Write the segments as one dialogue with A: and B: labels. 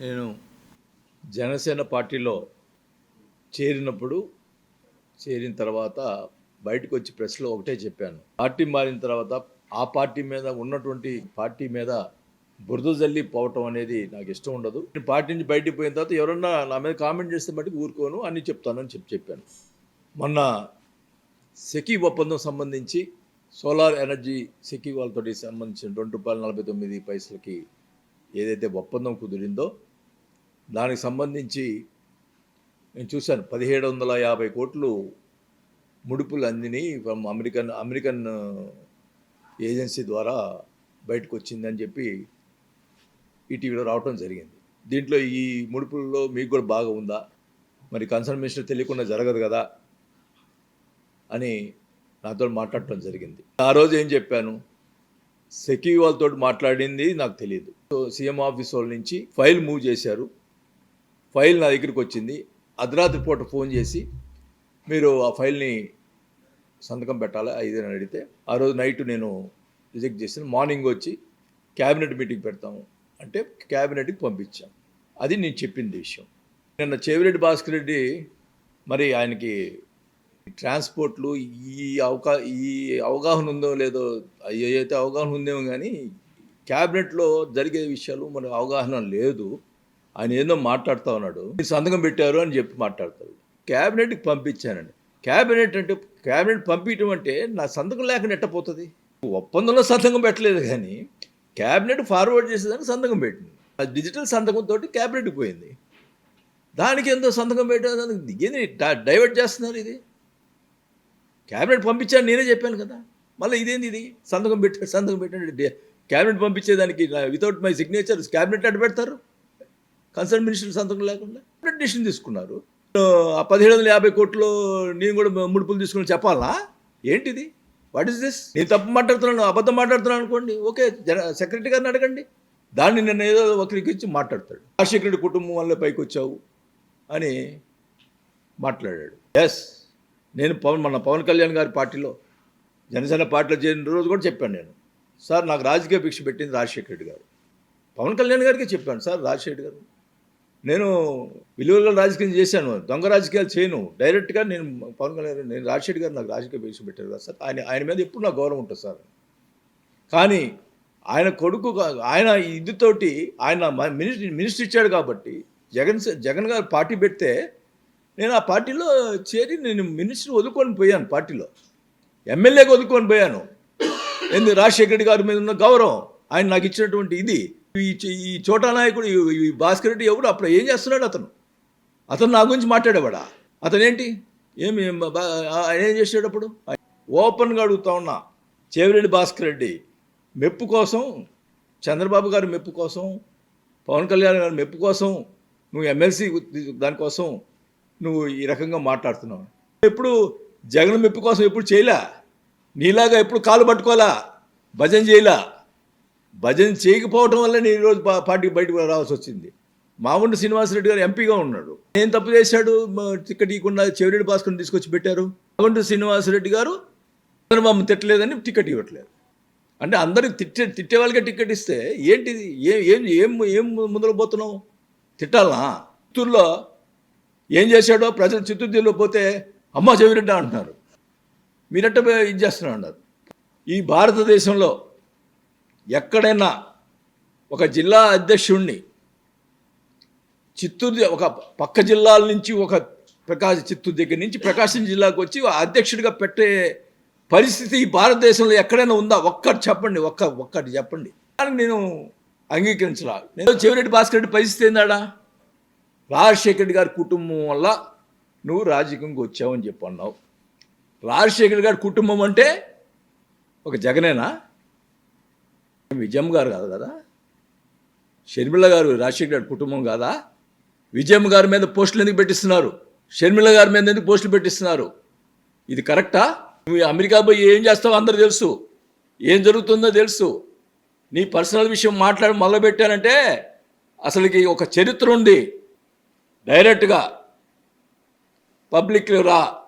A: నేను జనసేన పార్టీలో చేరినప్పుడు చేరిన తర్వాత బయటకు వచ్చి ప్రెస్లో ఒకటే చెప్పాను. పార్టీ మారిన తర్వాత ఆ పార్టీ మీద ఉన్నటువంటి పార్టీ మీద బురద జల్లి పోవటం అనేది నాకు ఇష్టం ఉండదు. నేను పార్టీ నుంచి బయటికి పోయిన తర్వాత ఎవరన్నా నా మీద కామెంట్ చేస్తే బట్టి ఊరుకోను అని చెప్తానని చెప్పి చెప్పాను. మొన్న సెకీ ఒప్పందం సంబంధించి సోలార్ ఎనర్జీ సెకీ వాళ్ళతోటి సంబంధించిన రెండు రూపాయల నలభై తొమ్మిది పైసలకి ఏదైతే ఒప్పందం కుదిరిందో దానికి సంబంధించి నేను చూశాను పదిహేడు వందల యాభై కోట్లు ముడుపులు అందిని ఫ్రమ్ అమెరికన్ అమెరికన్ ఏజెన్సీ ద్వారా బయటకు వచ్చిందని చెప్పి ఈటీవీలో రావటం జరిగింది. దీంట్లో ఈ ముడుపుల్లో మీకు కూడా బాగా ఉందా? మరి కన్సర్న్ మినిస్టర్ తెలియకుండా జరగదు కదా? అని నాతో మాట్లాడటం జరిగింది. ఆ రోజు ఏం చెప్పాను? సెక్యూ వాళ్ళతో మాట్లాడింది నాకు తెలియదు సో సీఎం ఆఫీస్ వాళ్ళ నుంచి ఫైల్ మూవ్ చేశారు. ఫైల్ నా దగ్గరికి వచ్చింది. అర్ధరాత్రి పూట ఫోన్ చేసి మీరు ఆ ఫైల్ని సంతకం పెట్టాలా? ఇదని అడిగితే ఆ రోజు నైట్ నేను రిజెక్ట్ చేసాను మార్నింగ్ వచ్చి క్యాబినెట్ మీటింగ్ పెడతాము. అంటే క్యాబినెట్కి పంపించాం. అది నేను చెప్పింది విషయం. నిన్న చెవిరెడ్డి భాస్కర్ రెడ్డి మరి ఆయనకి ట్రాన్స్పోర్ట్లు ఈ అవకా ఈ అవగాహన ఉందో లేదో అయితే అవగాహన ఉందేమో కానీ క్యాబినెట్లో జరిగే విషయాలు మన అవగాహన లేదు. ఆయన ఏందో మాట్లాడుతూ ఉన్నాడు. మీరు సంతకం పెట్టారు అని చెప్పి మాట్లాడతాడు క్యాబినెట్కి పంపించానండి. క్యాబినెట్ అంటే క్యాబినెట్ పంపించడం అంటే నా సంతకం లేకుండా ఎట్టపోతుంది ఒప్పందంలో సంతకం పెట్టలేదు కానీ క్యాబినెట్ ఫార్వర్డ్ చేసేదానికి సంతకం పెట్టింది. ఆ డిజిటల్ సంతకంతో క్యాబినెట్కి పోయింది. దానికి ఎంతో సంతకం పెట్టేదానికి ఏంది డైవర్ట్ చేస్తున్నారు ఇది? క్యాబినెట్ పంపించాను నేనే చెప్పాను కదా. మళ్ళీ ఇదేంది ఇది? సంతకం పెట్టాడు సంతకం పెట్టాడు. క్యాబినెట్ పంపించేదానికి వితౌట్ మై సిగ్నేచర్ క్యాబినెట్ అడ్డు పెడతారు? కన్సర్న్ మినిస్టర్ సంతకం లేకుండా. డిసిషన్ తీసుకున్నారు. ఆ పదిహేడు వందల యాభై కోట్లు నేను కూడా ముడుపులు తీసుకుని చెప్పాలా? ఏంటిది? వాట్ ఇస్ దిస్ నేను తప్పు మాట్లాడుతున్నాను అబద్ధం మాట్లాడుతున్నాను అనుకోండి. ఓకే జన సెక్రటరీ గారిని అడగండి. దాన్ని నిన్న ఏదో ఒకరికి ఇచ్చి మాట్లాడతాడు. రాజశేఖర కుటుంబం వల్ల పైకి వచ్చావు అని మాట్లాడాడు. ఎస్ నేను పవన్ మన పవన్ కళ్యాణ్ గారి పార్టీలో జనసేన పార్టీలో చేరిన రోజు కూడా చెప్పాను నేను. సార్ నాకు రాజకీయ భిక్ష పెట్టింది రాజశేఖర రెడ్డి గారు. పవన్ కళ్యాణ్ గారికి చెప్పాను సార్ రాజశేఖర రెడ్డి గారు నేను విలువల రాజకీయం చేశాను దొంగ రాజకీయాలు చేయను. డైరెక్ట్గా నేను పవన్ కళ్యాణ్ నేను రాజశేఖర్ గారు నాకు రాజకీయ భిక్ష పెట్టారు కదా సార్ ఆయన ఆయన మీద ఎప్పుడు నాకు గౌరవం ఉంటుంది సార్? కానీ ఆయన కొడుకు ఆయన ఇదితోటి ఆయన మ- మినిస్టర్ ఇచ్చాడు కాబట్టి జగన్ జగన్ గారు పార్టీ పెడితే నేను ఆ పార్టీలో చేరి నేను మినిస్టర్ వదులుకొని పోయాను పార్టీలో. ఎమ్మెల్యేగా వదులుకొని పోయాను. ఎందుకు రాజశేఖర రెడ్డి గారి మీద ఉన్న గౌరవం? ఆయన నాకు ఇచ్చినటువంటి ఇది. ఈ ఈ చోటా నాయకుడు ఈ- భాస్కర్ రెడ్డి ఎవడు? అప్పుడు ఏం చేస్తున్నాడు అతను? అతను నా గురించి మాట్లాడేవాడా? అతను ఏంటి ఏమి ఆయన ఏం చేసాడు అప్పుడు? ఓపెన్గా అడుగుతా ఉన్నా చేవిరెడ్డి భాస్కర్ రెడ్డి మెప్పు కోసం చంద్రబాబు గారి మెప్పు కోసం పవన్ కళ్యాణ్ గారి మెప్పు కోసం నువ్వు ఎమ్మెల్సీ దానికోసం నువ్వు ఈ రకంగా మాట్లాడుతున్నావు. ఎప్పుడు జగన్ మెప్పు కోసం ఎప్పుడు చేయలే? నీలాగా ఎప్పుడు కాలు పట్టుకోలా భజన చేయలా? భజన చేయకపోవటం వల్ల నేను ఈరోజు పార్టీకి బయటకు రావాల్సి వచ్చింది. మామూలు శ్రీనివాసరెడ్డి గారు ఎంపీగా ఉన్నాడు. ఏం తప్పు చేశాడు? టికెట్ ఇవ్వకుండా చెవిరెడ్డి భాస్కర్ని తీసుకొచ్చి పెట్టారు. మాగుంట శ్రీనివాసరెడ్డి గారు చంద్రబాబు తిట్టలేదని టికెట్ ఇవ్వట్లేదు. అంటే అందరికి తిట్టే తిట్టే వాళ్ళకే టికెట్ ఇస్తే ఏంటిది? ఏం ఏం ఏం ఏం ముందర పోతున్నావు తిట్టాలనా? చిత్తూరులో ఏం చేశాడో ప్రజలు చిత్తూరు పోతే అమ్మ చెవిరెడ్డి అంటున్నారు. మీరట్ట ఇది చేస్తున్నారు అన్నారు. ఈ భారతదేశంలో ఎక్కడైనా ఒక జిల్లా అధ్యక్షుణ్ణి చిత్తూరు ఒక పక్క జిల్లాల నుంచి ఒక ప్రకాశ చిత్తూరు దగ్గర నుంచి ప్రకాశం జిల్లాకు వచ్చి అధ్యక్షుడిగా పెట్టే పరిస్థితి ఈ భారతదేశంలో ఎక్కడైనా ఉందా? ఒక్కటి చెప్పండి ఒక్క ఒక్కటి చెప్పండి. దానికి నేను అంగీకరించలా. నేను చెవిరెడ్డి భాస్కర్ రెడ్డి పరిస్థితి ఏందాడా? రాజశేఖర్ రెడ్డి గారి కుటుంబం వల్ల నువ్వు రాజకీయంగా వచ్చావని చెప్పి అన్నావు. రాజశేఖర్ గారి కుటుంబం అంటే ఒక జగనేనా? విజయం గారు కాదు కదా? షర్మిల గారు రాజశేఖర్ గారి కుటుంబం కాదా? విజయం గారి మీద పోస్టులు ఎందుకు పెట్టిస్తున్నారు? షర్మిల గారి మీద ఎందుకు పోస్టులు పెట్టిస్తున్నారు? ఇది కరెక్టా? నువ్వు అమెరికా పోయి ఏం చేస్తావో అందరూ తెలుసు. ఏం జరుగుతుందో తెలుసు. నీ పర్సనల్ విషయం మాట్లాడి మొదలుపెట్టానంటే అసలుకి ఒక చరిత్ర ఉంది. డైరెక్ట్గా పబ్లిక్లో రా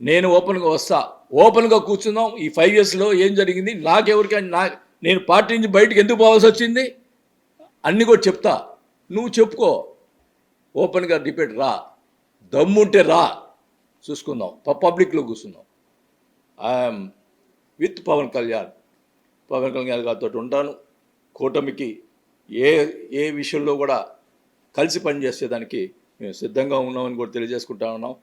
A: నేను ఓపెన్గా వస్తా. ఓపెన్గా కూర్చుందాం. ఈ ఫైవ్ ఇయర్స్లో ఏం జరిగింది? నాకెవరికి నా నేను పార్టీ నుంచి బయటకు ఎందుకు పోవాల్సి వచ్చింది? అన్నీ కూడా చెప్తా. నువ్వు చెప్పుకో. ఓపెన్గా డిబేట్ రా. దమ్ముంటే రా. చూసుకుందాం. పబ్లిక్లో కూర్చుందాం. I'm with Pawan Kalyan. Pawan Kalyan గారితో ఉంటాను. కూటమికి ఏ ఏ విషయంలో కూడా కలిసి పనిచేసేదానికి మేము సిద్ధంగా ఉన్నామని కూడా తెలియజేసుకుంటా ఉన్నాం.